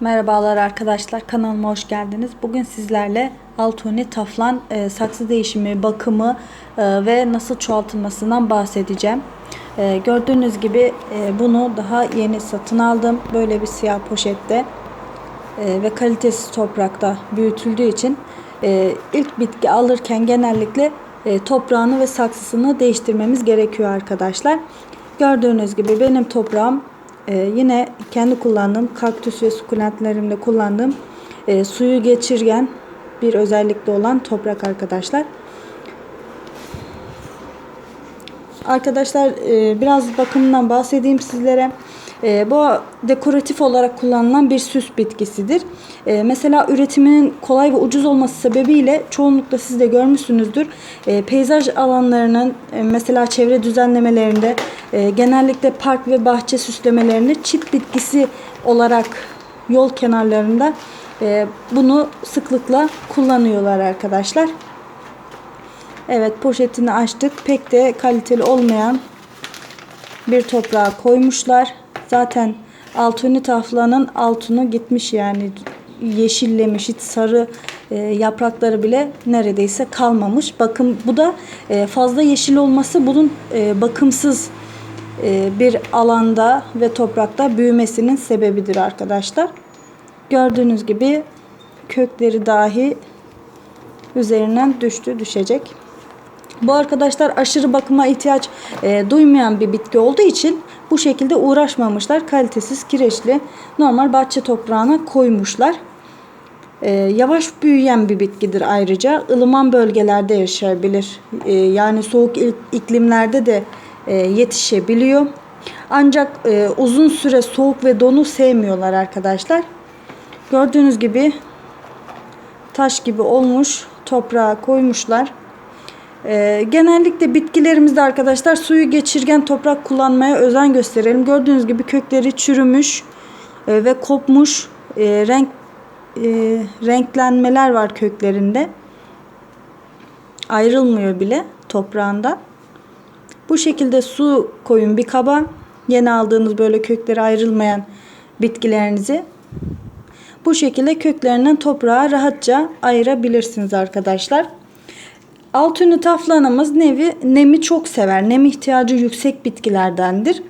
Merhabalar arkadaşlar kanalıma hoş geldiniz. Bugün sizlerle Altoni Taflan e, saksı değişimi, bakımı e, ve nasıl çoğaltılmasından bahsedeceğim. E, gördüğünüz gibi e, bunu daha yeni satın aldım. Böyle bir siyah poşette e, ve kalitesiz toprakta büyütüldüğü için e, ilk bitki alırken genellikle e, toprağını ve saksısını değiştirmemiz gerekiyor arkadaşlar. Gördüğünüz gibi benim toprağım e, yine kendi kullandığım kaktüs ve sukulentlerimde kullandığım e, suyu geçirgen bir özellikle olan toprak arkadaşlar. Arkadaşlar e, biraz bakımından bahsedeyim sizlere. E, bu dekoratif olarak kullanılan bir süs bitkisidir. E, mesela üretiminin kolay ve ucuz olması sebebiyle çoğunlukla siz de görmüşsünüzdür. Peyzaj alanlarının mesela çevre düzenlemelerinde genellikle park ve bahçe süslemelerinde çit bitkisi olarak yol kenarlarında bunu sıklıkla kullanıyorlar arkadaşlar. Evet poşetini açtık. Pek de kaliteli olmayan bir toprağa koymuşlar. Zaten altını taflanın altını gitmiş yani yeşillemiş hiç sarı e, yaprakları bile neredeyse kalmamış. Bakın bu da e, fazla yeşil olması bunun e, bakımsız e, bir alanda ve toprakta büyümesinin sebebidir arkadaşlar. Gördüğünüz gibi kökleri dahi üzerinden düştü düşecek. Bu arkadaşlar aşırı bakıma ihtiyaç e, duymayan bir bitki olduğu için bu şekilde uğraşmamışlar. Kalitesiz, kireçli, normal bahçe toprağına koymuşlar. E, yavaş büyüyen bir bitkidir ayrıca. ılıman bölgelerde yaşayabilir. E, yani soğuk iklimlerde de e, yetişebiliyor. Ancak e, uzun süre soğuk ve donu sevmiyorlar arkadaşlar. Gördüğünüz gibi taş gibi olmuş toprağa koymuşlar. Ee, genellikle bitkilerimizde arkadaşlar suyu geçirgen toprak kullanmaya özen gösterelim. Gördüğünüz gibi kökleri çürümüş e, ve kopmuş e, renk e, renklenmeler var köklerinde. Ayrılmıyor bile toprağından. Bu şekilde su koyun bir kaba. Yeni aldığınız böyle kökleri ayrılmayan bitkilerinizi bu şekilde köklerinden toprağa rahatça ayırabilirsiniz arkadaşlar. Altünü taflanımız nevi, nemi çok sever. Nem ihtiyacı yüksek bitkilerdendir.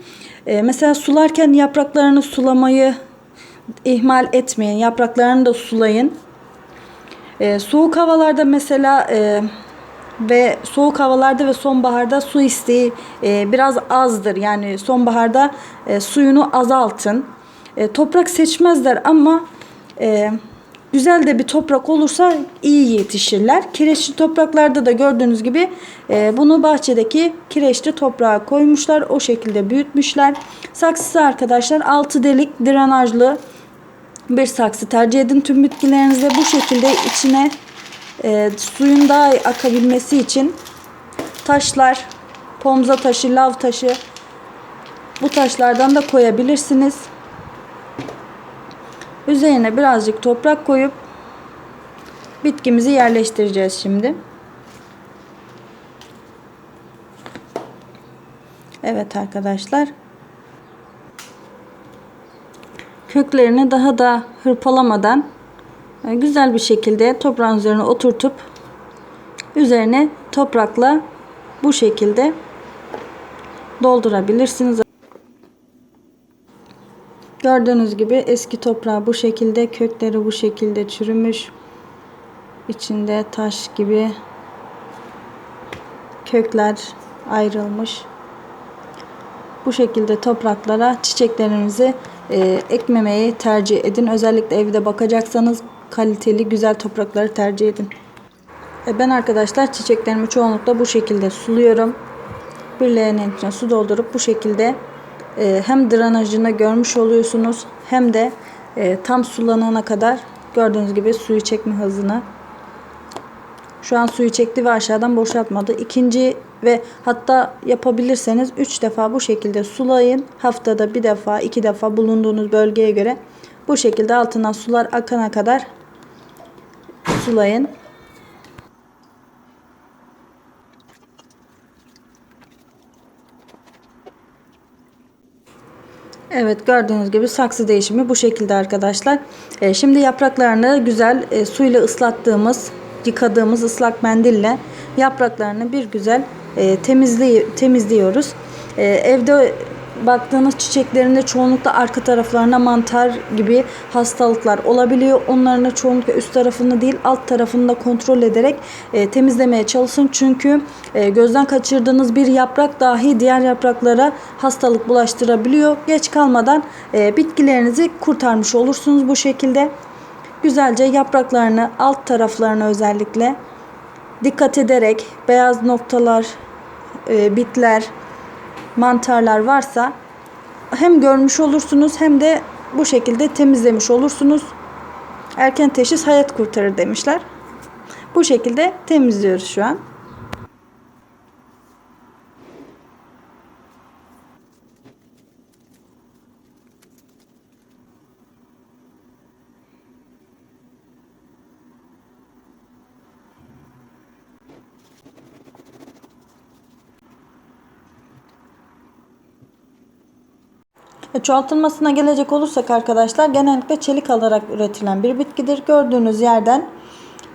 Ee, mesela sularken yapraklarını sulamayı ihmal etmeyin. Yapraklarını da sulayın. Ee, soğuk havalarda mesela e, ve soğuk havalarda ve sonbaharda su isteği e, biraz azdır. Yani sonbaharda e, suyunu azaltın. E, toprak seçmezler ama e, güzel de bir toprak olursa iyi yetişirler. Kireçli topraklarda da gördüğünüz gibi e, bunu bahçedeki kireçli toprağa koymuşlar. O şekilde büyütmüşler. Saksısı arkadaşlar 6 delik drenajlı bir saksı tercih edin. Tüm bitkilerinizde bu şekilde içine e, suyun daha akabilmesi için taşlar, pomza taşı, lav taşı bu taşlardan da koyabilirsiniz. Üzerine birazcık toprak koyup bitkimizi yerleştireceğiz şimdi. Evet arkadaşlar. Köklerini daha da hırpalamadan e, güzel bir şekilde toprağın üzerine oturtup üzerine toprakla bu şekilde doldurabilirsiniz. Gördüğünüz gibi eski toprağı bu şekilde, kökleri bu şekilde çürümüş. İçinde taş gibi kökler ayrılmış. Bu şekilde topraklara çiçeklerinizi e, ekmemeyi tercih edin. Özellikle evde bakacaksanız kaliteli güzel toprakları tercih edin. E ben arkadaşlar çiçeklerimi çoğunlukla bu şekilde suluyorum. Bir leğenin içine su doldurup bu şekilde e, hem drenajını görmüş oluyorsunuz hem de e, tam sulanana kadar gördüğünüz gibi suyu çekme hızını şu an suyu çekti ve aşağıdan boşaltmadı. İkinci ve hatta yapabilirseniz 3 defa bu şekilde sulayın. Haftada bir defa, iki defa bulunduğunuz bölgeye göre bu şekilde altından sular akana kadar sulayın. Evet gördüğünüz gibi saksı değişimi bu şekilde arkadaşlar. Ee, şimdi yapraklarını güzel e, suyla ıslattığımız, yıkadığımız ıslak mendille yapraklarını bir güzel e, temizli temizliyoruz. E, evde baktığınız çiçeklerinde çoğunlukla arka taraflarına mantar gibi hastalıklar olabiliyor. Onların çoğunlukla üst tarafını değil alt tarafını da kontrol ederek e, temizlemeye çalışın. Çünkü e, gözden kaçırdığınız bir yaprak dahi diğer yapraklara hastalık bulaştırabiliyor. Geç kalmadan e, bitkilerinizi kurtarmış olursunuz bu şekilde. Güzelce yapraklarını alt taraflarını özellikle dikkat ederek beyaz noktalar, e, bitler, mantarlar varsa hem görmüş olursunuz hem de bu şekilde temizlemiş olursunuz. Erken teşhis hayat kurtarır demişler. Bu şekilde temizliyoruz şu an. Çoğaltılmasına gelecek olursak arkadaşlar genellikle çelik alarak üretilen bir bitkidir. Gördüğünüz yerden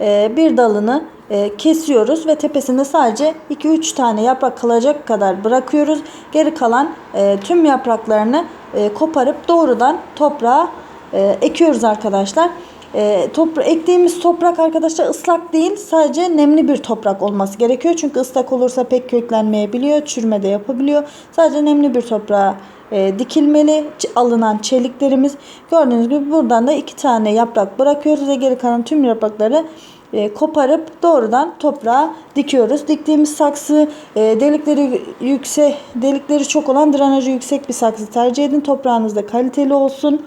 e, bir dalını e, kesiyoruz ve tepesinde sadece 2-3 tane yaprak kalacak kadar bırakıyoruz. Geri kalan e, tüm yapraklarını e, koparıp doğrudan toprağa e, ekiyoruz arkadaşlar. E, topra ektiğimiz toprak arkadaşlar ıslak değil sadece nemli bir toprak olması gerekiyor. Çünkü ıslak olursa pek köklenmeyebiliyor, çürüme de yapabiliyor. Sadece nemli bir toprağa e, dikilmeli alınan çeliklerimiz. Gördüğünüz gibi buradan da iki tane yaprak bırakıyoruz ve geri kalan tüm yaprakları e, koparıp doğrudan toprağa dikiyoruz. Diktiğimiz saksı e, delikleri yüksek, delikleri çok olan drenajı yüksek bir saksı tercih edin. Toprağınız da kaliteli olsun.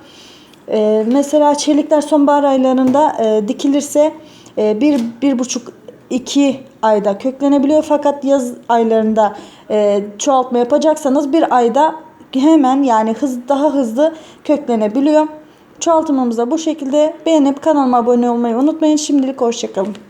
Ee, mesela çelikler sonbahar aylarında e, dikilirse e, bir, bir buçuk iki ayda köklenebiliyor. Fakat yaz aylarında e, çoğaltma yapacaksanız bir ayda hemen yani hız daha hızlı köklenebiliyor. Çoğaltımımız da bu şekilde. Beğenip kanalıma abone olmayı unutmayın. Şimdilik hoşçakalın.